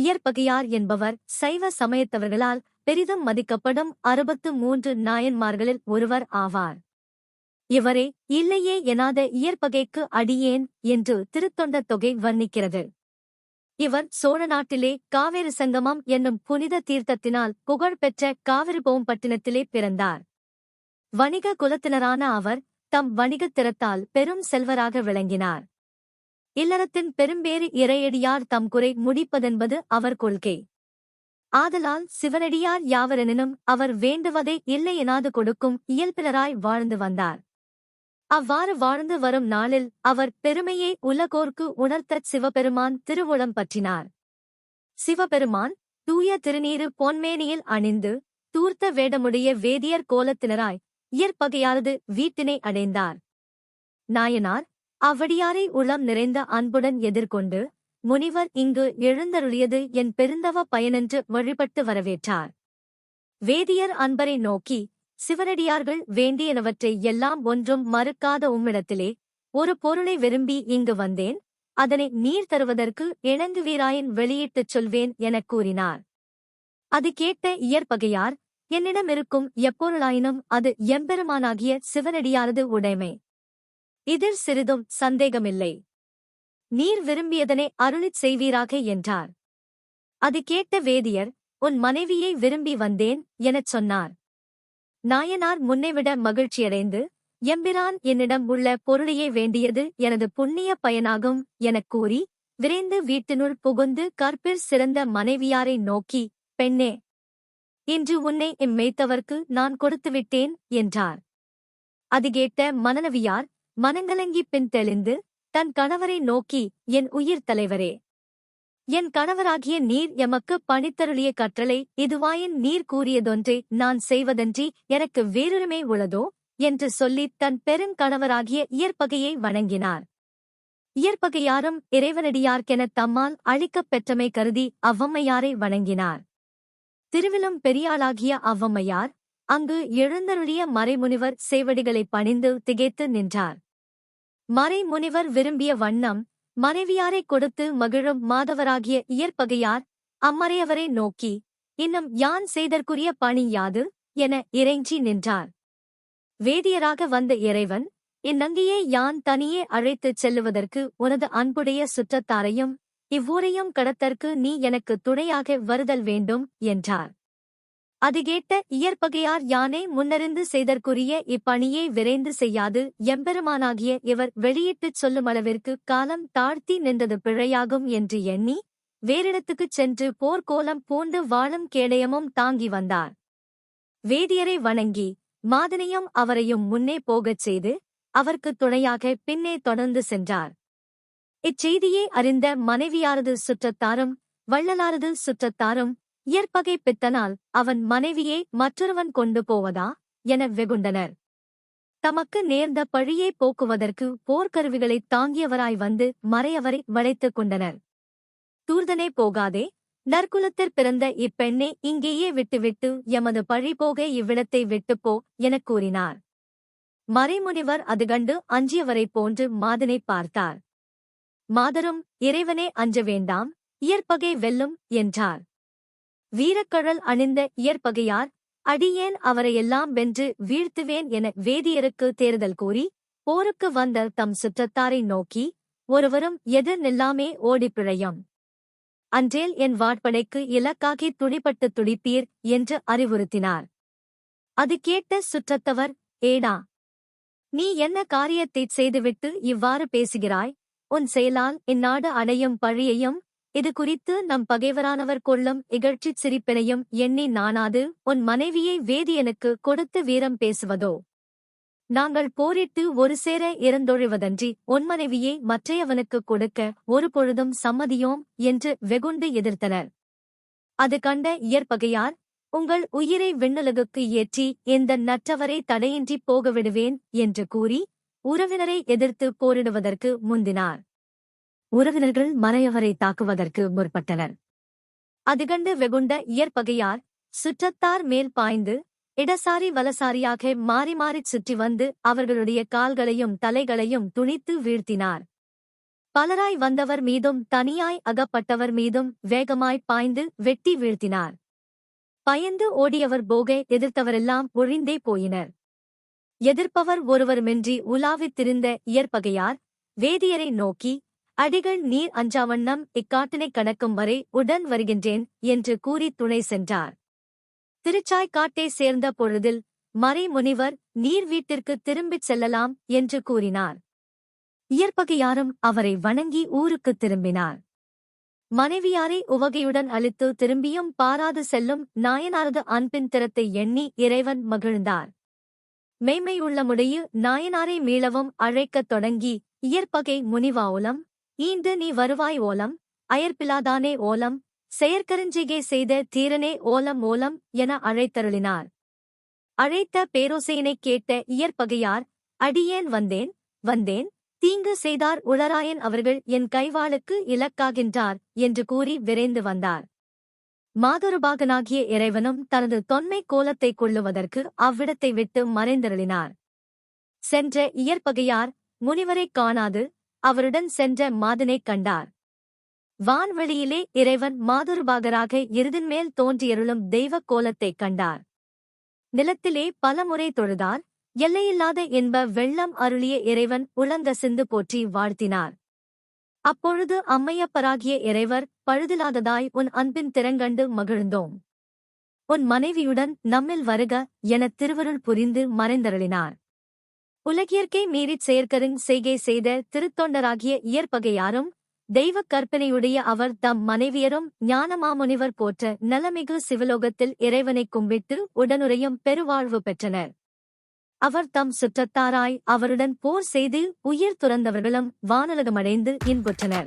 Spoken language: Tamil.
இயற்பகையார் என்பவர் சைவ சமயத்தவர்களால் பெரிதும் மதிக்கப்படும் அறுபத்து மூன்று நாயன்மார்களில் ஒருவர் ஆவார். இவரே இல்லையே எனாத இயற்பகைக்கு அடியேன் என்று திருத்தொண்ட தொகை வர்ணிக்கிறது. இவர் சோழ நாட்டிலே காவேரி சங்கமம் என்னும் புனித தீர்த்தத்தினால் புகழ்பெற்ற காவிரிபோம்பட்டினத்திலே பிறந்தார். வணிக குலத்தினரான அவர் தம் வணிகத் திறத்தால் பெரும் செல்வராக விளங்கினார். இல்லறத்தின் பெரும்பேறு இறையடியார் தம் குறை முடிப்பதென்பது அவர் கொள்கை. ஆதலால் சிவனடியார் யாவரெனினும் அவர் வேண்டுவதை இல்லையெனாது கொடுக்கும் இயல்பினராய் வாழ்ந்து வந்தார். அவ்வாறு வாழ்ந்து வரும் நாளில் அவர் பெருமையை உலகோர்க்கு உணர்த்தச் சிவபெருமான் திருவுளம் பற்றினார். சிவபெருமான் தூய திருநீறு பொன்மேனியில் அணிந்து தூர்த்த வேடமுடைய வேதியர் கோலத்தினராய் இயற்பகையாரது வீட்டினை அடைந்தார். நாயனார் அவ்வடியாரை உளம் நிறைந்த அன்புடன் எதிர்கொண்டு முனிவர் இங்கு எழுந்தருளியது என் பெருந்தவ பயனென்று வழிபட்டு வரவேற்றார். வேதியர் அன்பரை நோக்கி சிவனடியார்கள் வேண்டியனவற்றை எல்லாம் ஒன்றும் மறுக்காத உம்மிடத்திலே ஒரு பொருளை விரும்பி இங்கு வந்தேன் அதனை நீர் தருவதற்கு இணங்குவீராயின் வெளியிட்டுச் சொல்வேன் எனக் கூறினார். அது கேட்ட இயற்பகையார் என்னிடமிருக்கும் எப்பொருளாயினும் அது எம்பெருமானாகிய சிவனடியாரது உடைமை. இதில் சிறிதும் சந்தேகமில்லை. நீர் விரும்பியதனை அருளிச் செய்வீராக என்றார். அது கேட்ட வேதியர் உன் மனைவியை விரும்பி வந்தேன் எனச் சொன்னார். நாயனார் முன்னைவிட மகிழ்ச்சியடைந்து எம்பிரான் என்னிடம் உள்ள பொருளையே வேண்டியது எனது புண்ணிய பயனாகும் எனக் கூறி விரைந்து வீட்டினுள் புகுந்து கற்பிற் சிறந்த மனைவியாரை நோக்கி பெண்ணே இன்று உன்னை இம்மெய்த்தவர்க்கு நான் கொடுத்துவிட்டேன் என்றார். அது கேட்ட மனநவியார் மனங்கலங்கி பின் தெளிந்து தன் கணவரை நோக்கி என் உயிர் தலைவரே. என் கணவராகிய நீர் எமக்கு பணித்தருளிய கற்றலை இதுவாயின் நீர் கூறியதொன்றே நான் செய்வதன்றி எனக்கு வேறுரிமை உள்ளதோ? என்று சொல்லி தன் பெருங்கணவராகிய இயற்பகையை வணங்கினார். இயற்பகையாரும் இறைவனடியார்க்கெனத் தம்மால் அழிக்கப் பெற்றமை கருதி அவ்வம்மையாரை வணங்கினார். திருவிலும் பெரியாளாகிய அவ்வம்மையார் அங்கு எழுந்தருளிய மறைமுனிவர் சேவடிகளைப் பணிந்து திகைத்து நின்றார். மறைமுனிவர் விரும்பிய வண்ணம் மனைவியாரைக் கொடுத்து மகிழும் மாதவராகிய இயற்பகையார் அம்மறையவரை நோக்கி இன்னும் யான் செய்தற்குரிய பணி யாது? என இறைஞ்சி நின்றார். வேதியராக வந்த இறைவன் இந்நங்கியை யான் தனியே அழைத்துச் செல்லுவதற்கு உனது அன்புடைய சுற்றத்தாரையும் இவ்வூரையும் கடத்தற்கு நீ எனக்கு துணையாக வருதல் வேண்டும் என்றார். அதுகேட்ட இயற்பகையார் யானே முன்னறிந்து செய்தற்குரிய இப்பணியை விரைந்து செய்யாது. எம்பெருமானாகிய இவர் வெளியிட்டுச் சொல்லுமளவிற்கு காலம் தாழ்த்தி நின்றது பிழையாகும் என்று எண்ணி வேறிடத்துக்குச் சென்று போர்க்கோலம் பூண்டு வாழும் கேடயமும் தாங்கி வந்தார். வேதியரை வணங்கி மாதனையும் அவரையும் முன்னே போகச் செய்து அவர்க்கு துணையாக பின்னே தொடர்ந்து சென்றார். இச்செய்தியை அறிந்த மனைவியாரது சுற்றத்தாரும் வள்ளலாரது சுற்றத்தாரும் இயற்பகை பித்தனால் அவன் மனைவியை மற்றொருவன் கொண்டு போவதா? என வெகுண்டனர். தமக்கு நேர்ந்த பழியை போக்குவதற்கு போர்க்கருவிகளைத் தாங்கியவராய் வந்து மறையவரை வளைத்துக் கொண்டனர். தூர்தனே போகாதே நற்குலத்திற் பிறந்த இப்பெண்ணை இங்கேயே விட்டுவிட்டு எமது பழி போக இவ்விடத்தை விட்டுப்போ எனக் கூறினார். மறைமுனிவர் அது கண்டு அஞ்சியவரைப் போன்று மாதனை பார்த்தார். மாதரும் இறைவனே அஞ்ச வேண்டாம் இயற்பகை வெல்லும் என்றார். வீரக்கழல் அணிந்த இயற்பகையார் அடியேன் அவரையெல்லாம் வென்று வீழ்த்துவேன் என வேதியருக்கு தேர்தல் கூறி போருக்கு வந்த தம் சுற்றத்தாரை நோக்கி ஒருவரும் எதிர் நில்லாமே ஓடிப்பிழையும் அன்றேல் என் வாட்படைக்கு இலக்காகி துடிப்பட்டு துடிப்பீர் என்று அறிவுறுத்தினார். அது கேட்ட சுற்றத்தவர் ஏடா! நீ என்ன காரியத்தைச் செய்துவிட்டு இவ்வாறு பேசுகிறாய்? உன் செயலால் இந்நாடு அடையும் பழியையும் இது குறித்து நம் பகைவரானவர் கொள்ளும் இகழ்ச்சிச் சிரிப்பினையும் எண்ணி நானாது உன் மனைவியை வேதியனுக்கு கொடுத்து வீரம் பேசுவதோ? நாங்கள் போரிட்டு ஒரு சேர இறந்தொழிவதன்றி உன் மனைவியை மற்றையவனுக்கு கொடுக்க ஒரு பொழுதும் சம்மதியோம் என்று வெகுண்டு எதிர்த்தனர். அது கண்ட இயற்பகையார் உங்கள் உயிரை விண்ணலகுக்கு ஏற்றி இந்த நற்றவரை தடையின்றி போகவிடுவேன் என்று கூறி உறவினரை எதிர்த்து போரிடுவதற்கு முந்தினார். உறவினர்கள் மறையவரை தாக்குவதற்கு முற்பட்டனர். அது கண்டு வெகுண்ட இயற்பகையார் சுற்றத்தார் மேல் பாய்ந்து இடசாரி வலசாரியாக மாறி மாறிச் சுற்றி வந்து அவர்களுடைய கால்களையும் தலைகளையும் துணித்து வீழ்த்தினார். பலராய் வந்தவர் மீதும் தனியாய் அகப்பட்டவர் மீதும் வேகமாய் பாய்ந்து வெட்டி வீழ்த்தினார். பயந்து ஓடியவர் போகை எதிர்த்தவரெல்லாம் ஒழிந்தே போயினர். எதிர்ப்பவர் ஒருவருமின்றி உலாவித்திருந்த இயற்பகையார் வேதியரை நோக்கி அடிகள் நீர் அஞ்சாவண்ணம் இக்காட்டினைக் கணக்கும் வரை உடன் வருகின்றேன் என்று கூறி துணை சென்றார். திருச்சாய்க்காட்டை சேர்ந்த பொழுதில் மறைமுனிவர் நீர் வீட்டிற்கு திரும்பிச் செல்லலாம் என்று கூறினார். இயற்பகையாரும் அவரை வணங்கி ஊருக்குத் திரும்பினார். மனைவியாரை உவகையுடன் அளித்து திரும்பியும் பாராது செல்லும் நாயனாரது அன்பின் திறத்தை எண்ணி இறைவன் மகிழ்ந்தார். மெய்மையுள்ளமுடைய நாயனாரை மீளவும் அழைக்கத் தொடங்கி இயற்பகை முனிவாவுலம் ஈண்டு நீ வருவாய் ஓலம் அயர்பிலாதானே ஓலம் செயற்கருஞ்சிகை செய்த தீரனே ஓலம் ஓலம் என அழைத்தருளினார். அழைத்த பேரோசையினைக் கேட்ட இயற்பகையார் அடியேன் வந்தேன் வந்தேன் தீங்கு செய்தார் உளராயன் அவர்கள் என் கைவாளுக்கு இலக்காகின்றார் என்று கூறி விரைந்து வந்தார். மாதுருபாகனாகிய இறைவனும் தனது தொன்மை கோலத்தைக் கொள்ளுவதற்கு அவ்விடத்தை விட்டு மறைந்தருளினார். சென்ற இயற்பகையார் முனிவரைக் காணாது அவருடன் சென்ற மாதனைக் கண்டார். வான்வெளியிலே இறைவன் மாதுருபாகராக இருதின்மேல் தோன்றியருளும் தெய்வக் கோலத்தைக் கண்டார். நிலத்திலே பலமுறை தொழுதார் எல்லையில்லாத என்ப வெள்ளம் அருளிய இறைவன் உளங்கசிந்து போற்றி வாழ்த்தினார். அப்பொழுது அம்மையப்பராகிய இறைவர் பழுதிலாததாய் உன் அன்பின் திறங்கண்டு மகிழ்ந்தோம். உன் மனைவியுடன் நம்மில் வருக எனத் திருவருள் புரிந்து மறைந்தருளினார். உலகியற்கை மீறிச் செயற்கருங் செய்கை செய்த திருத்தொண்டராகிய இயற்பகையாரும் தெய்வக் கற்பனையுடைய அவர் தம் மனைவியரும் ஞானமாமுனிவர் போற்ற நலமிகு சிவலோகத்தில் இறைவனைக் கும்பிட்டு உடனுரையும் பெருவாழ்வு பெற்றனர். அவர் தம் சுற்றத்தாராய் அவருடன் போர் செய்து உயிர் துறந்தவர்களும் வானலகமடைந்து இன்புற்றனர்.